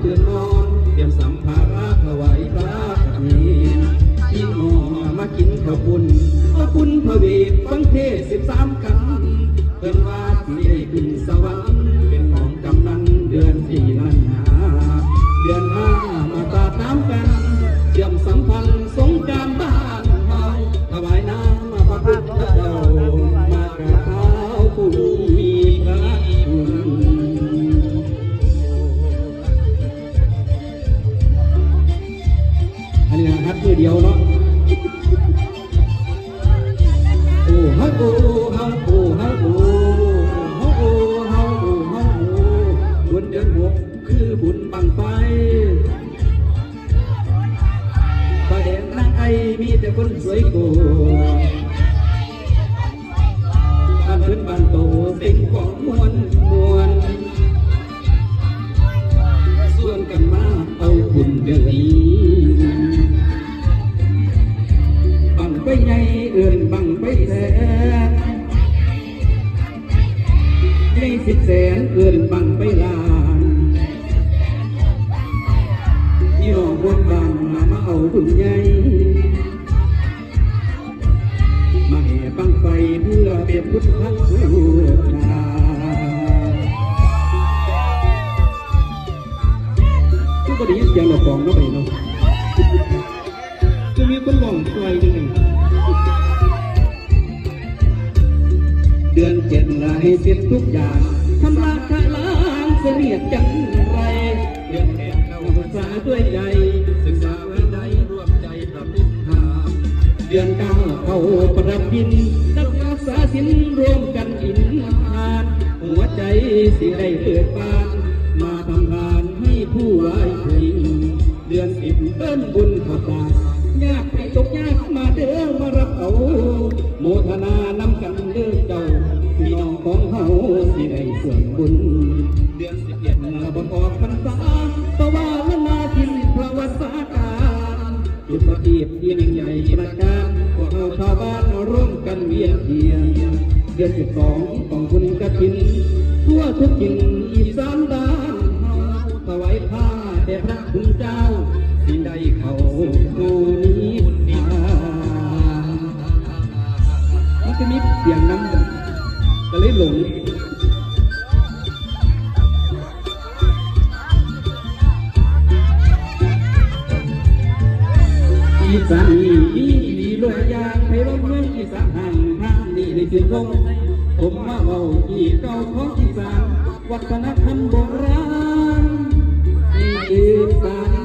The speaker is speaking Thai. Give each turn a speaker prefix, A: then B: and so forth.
A: เตือนนอนเตรียมสัมภาระถวายพระกันี้ที่หมอมากินข้าวปุ่นข้าวปุ่นพระเวทฟังเทศสิบสามคำเตือนว่า ดียวเนาะโอ้ฮักโอ้ฮักโอ้ฮักโอ้ฮักโอ้ฮักโอ้ฮักโอ้บุญเดือนหกคือบุญบังไฟประเด็นนางไอมีแต่คนสวยโกอันขึ้นบ้านโตสิ่งของมวลมวลส่วนกันมาเอาบุญเดือนนี้ อื่นบังไปแสนใหญ่สิบแสนเอื่นบังไปลานที่รองบนบานมามาเอาบุญใหญ่มาแห่บังไฟเพื่อเปรียบพุทธบูชาก็ก็ได้ยินเสียงดอกกองเนาะไปเนาะ ดือนเจ็ดลาให้เสร็จทุกอย่างทำลาคาล้างเสียดจังไรเดือนแปดเข้าภาษาด้วยใจศึกษาไว้ใดรวมใจปรับทิศทางเดือนเก้าเข้าประพินรักษาสินรวมกันอินทานหัวใจสิได้เปิดบาน มาทำงานให้ผู้ไว้ถึงเดือนสิบเปิ้นบุญขบาทยากให้ต บุญเดือนสิบเอ็ดนาบนออกพรรษาเพราะว่าละนาทินพระวสาการจุดประทีปที่ยิ่งใหญ่ประการพวกเราชาวบ้านร่วมกันเวียนเทียนเดือนสิบสองของคุณกฐิน ทั่วทุกถิ่นอีสานบ้านเฮาถวายผ้าแด่พระคุณเจ้าสิ่งใดเขาดูนี้มันจะมีเสียงน้ำ อีสานนี่มีดีรวยยางไปว่าเมืองอีสานห่างห่างนี่ในคืนลงผมมาเบาอีเก่าของอีสานวัฒนธรรมโบราณอีสาน